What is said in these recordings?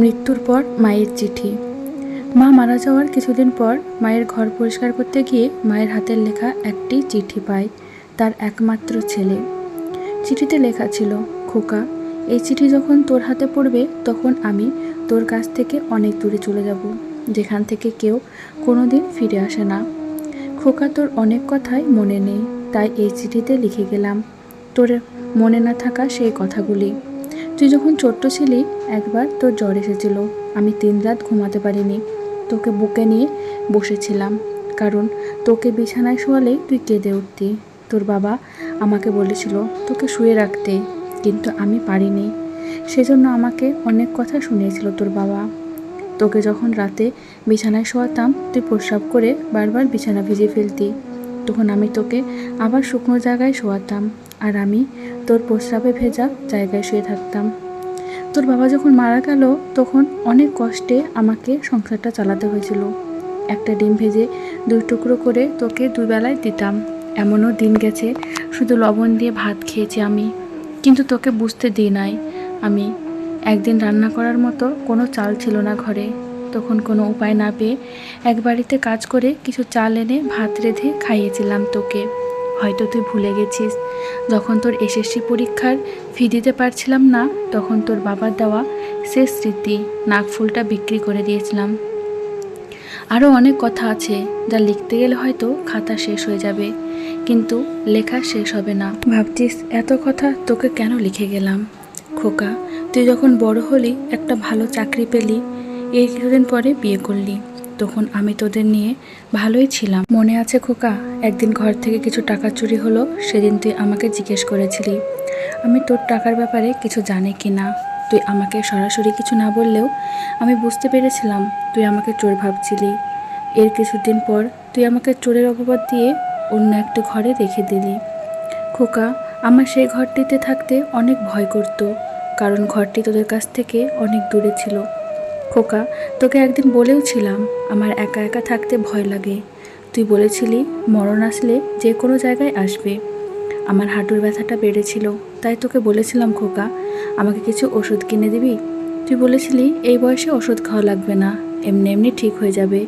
মৃত্যুর পর মায়ের চিঠি। মা মারা যাওয়ার কিছুদিন পর মায়ের ঘর পরিষ্কার করতে গিয়ে মায়ের হাতের লেখা একটি চিঠি পায় তার একমাত্র ছেলে। চিঠিতে লেখা ছিল, খোকা, এই চিঠি যখন তোর হাতে পড়বে তখন আমি তোর কাছ থেকে অনেক দূরে চলে যাব, যেখান থেকে কেউ কোনো দিন ফিরে আসে না। খোকা, তোর অনেক কথাই মনে নেই, তাই এই চিঠিতে লিখে গেলাম, তোর মনে না থাকা সেই কথাগুলি। তুই যখন ছোট্ট ছিলি, একবার তোর জ্বর এসেছিল। আমি তিন রাত ঘুমাতে পারিনি। তোকে বুকে নিয়ে বসেছিলাম। কারণ তোকে বিছানায় শোয়ালেই তুই কেঁদে উঠতি। তোর বাবা আমাকে বলেছিল, তোকে শুয়ে রাখতে। কিন্তু আমি পারিনি। সেজন্য আমাকে অনেক কথা শুনিয়েছিল তোর বাবা। তোকে যখন রাতে বিছানায় শোয়াতাম, তুই প্রস্রাব করে বারবার বিছানা ভিজে ফেলতি। তখন আমি তোকে আবার শুকনো জায়গায় শোয়াতাম। আর আমি তোর প্রস্রাবে ভেজা জায়গায় শুয়ে থাকতাম। তোর বাবা যখন মারা গেল, তখন অনেক কষ্টে আমাকে সংসারটা চালাতে হয়েছিল। একটা ডিম ভেজে দুই টুকরো করে তোকে দুবেলায় দিতাম। এমনও দিন গেছে, শুধু লবণ দিয়ে ভাত খেয়েছি আমি। কিন্তু তোকে বুঝতে দিই নাই আমি। একদিন রান্না করার মতো কোনো চাল ছিল না ঘরে। তখন কোনো উপায় না পেয়ে এক বাড়িতে কাজ করে কিছু চাল এনে ভাত রেঁধে খাইয়েছিলাম তোকে। হয়তো তুই ভুলে গেছিস। যখন তোর এসএসসি পরীক্ষার ফি দিতে পারছিলাম না, তখন তোর বাবার দেওয়া শেষ স্মৃতি নাকফুলটা বিক্রি করে দিয়েছিলাম। আরও অনেক কথা আছে যা লিখতে গেলে হয়তো খাতা শেষ হয়ে যাবে, কিন্তু লেখা শেষ হবে না। ভাবছিস এত কথা তোকে কেন লিখে গেলাম? খোকা, তুই যখন বড় হলি, একটা ভালো চাকরি পেলি, এই কিছুদিন পরে বিয়ে করলি। তখন আমি তোদের নিয়ে ভালোই ছিলাম। মনে আছে খোকা, একদিন ঘর থেকে কিছু টাকা চুরি হলো, সেদিন তুই আমাকে জিজ্ঞেস করেছিলি, আমি তোর টাকার ব্যাপারে কিছু জানি কি না? তুই আমাকে সরাসরি কিছু না বললেও আমি বুঝতে পেরেছিলাম তুই আমাকে চোর ভাবছিলি। এর কিছুদিন পর তুই আমাকে চোরের অপবাদ দিয়ে অন্য একটি ঘরে রেখে দিলি। খোকা, আমার সেই ঘরটিতে থাকতে অনেক ভয় করতো, কারণ ঘরটি তোদের কাছ থেকে অনেক দূরে ছিল। খোকা, তোকে একদিন বলেও ছিলাম আমার একা একা থাকতে ভয় লাগে। তুই বলেছিলি, মরণ আসলে যে কোনো জায়গায় আসবে। আমার হাঁটুর ব্যথাটা বেড়েছিল, তাই তোকে বলেছিলাম খোকা, আমাকে কিছু ওষুধ কিনে দিবি? তুই বলেছিলি, এই বয়সে ওষুধ খাওয়া লাগবে না, এমনি এমনি ঠিক হয়ে যাবে।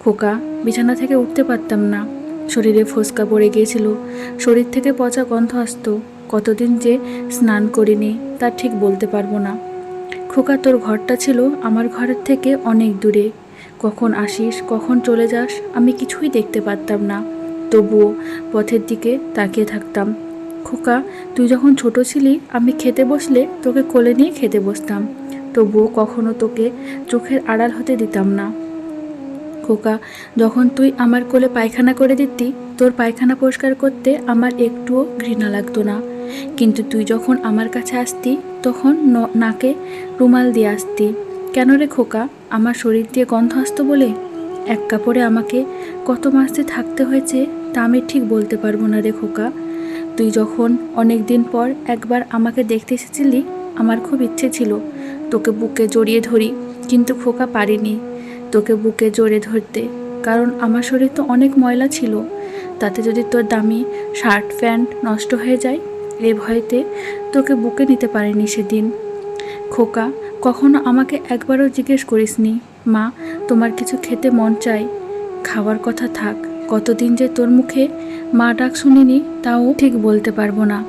খোকা, বিছানা থেকে উঠতে পারতাম না। শরীরে ফোসকা পড়ে গিয়েছিল, শরীর থেকে পচা গন্ধ আসতো। কতদিন যে স্নান করিনি, তা ঠিক বলতে পারব না। খোকা, তোর ঘরটা ছিল আমার ঘরের থেকে অনেক দূরে। কখন আসিস, কখন চলে যাস, আমি কিছুই দেখতে পারতাম না। তবুও পথের দিকে তাকিয়ে থাকতাম। খোকা, তুই যখন ছোট ছিলি, আমি খেতে বসলে তোকে কোলে নিয়ে খেতে বসতাম। তবুও কখনো তোকে চোখের আড়াল হতে দিতাম না। খোকা, যখন তুই আমার কোলে পায়খানা করে দিতি, তোর পায়খানা পরিষ্কার করতে আমার একটুও ঘৃণা লাগতো না। কিন্তু তুই যখন আমার কাছে আসতি, তখন নাকে রুমাল দিয়ে আসতি। কেন রে খোকা, আমার শরীর দিয়ে গন্ধ আসতো বলে? এক কাপড়ে আমাকে কত মাস থাকতে হয়েছে, তা আমি ঠিক বলতে পারব না রে খোকা। তুই যখন অনেক দিন পর একবার আমাকে দেখতে এসেছিলি, আমার খুব ইচ্ছে ছিল তোকে বুকে জড়িয়ে ধরি, কিন্তু খোকা পারিনি তোকে বুকে জড়িয়ে ধরতে, কারণ আমার শরীর তো অনেক ময়লা ছিল। তাতে যদি তোর দামি শার্ট প্যান্ট নষ্ট হয়ে যায় এই ভয়েতে তোকে বুকে নিতে পারিনি সেদিন। খোকা, কখনো আমাকে একবারও জিজ্ঞেস করিসনি, মা, তোমার কিছু খেতে মন চাই খাওয়ার কথা থাক, কতদিন যে তোর মুখে মা ডাক শুনিনি তাও ঠিক বলতে পারব না।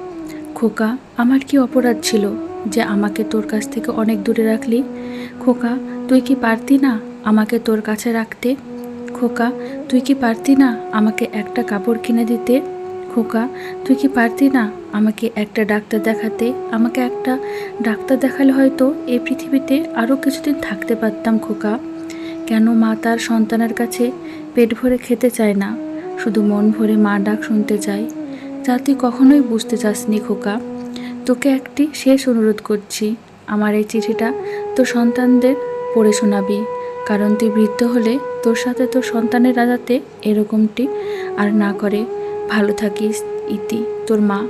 খোকা, আমার কি অপরাধ ছিল যে আমাকে তোর কাছ থেকে অনেক দূরে রাখলি? খোকা, তুই কি পারতি না আমাকে তোর কাছে রাখতে? খোকা, তুই কি পারতি না আমাকে একটা কাপড় কিনে দিতে? খোকা, তুই কি পারতি না আমাকে একটা ডাক্তার দেখাতে? আমাকে একটা ডাক্তার দেখালে হয়তো এই পৃথিবীতে আরও কিছুদিন থাকতে পারতাম খোকা। কেন মা তার সন্তানের কাছে পেট ভরে খেতে চায় না? শুধু মন ভরে মা ডাক শুনতে চায়। যা তুই কখনোই বুঝতে চাসনি খোকা। তোকে একটি শেষ অনুরোধ করছি। আমার এই চিঠিটা তোর সন্তানদের পড়ে শোনাবি। কারণ তুই বৃদ্ধ হলে তোর সাথে তোর সন্তানের রাজাতে এরকমটি আর না করে। ভালো থাকিস ইতি তোর মা।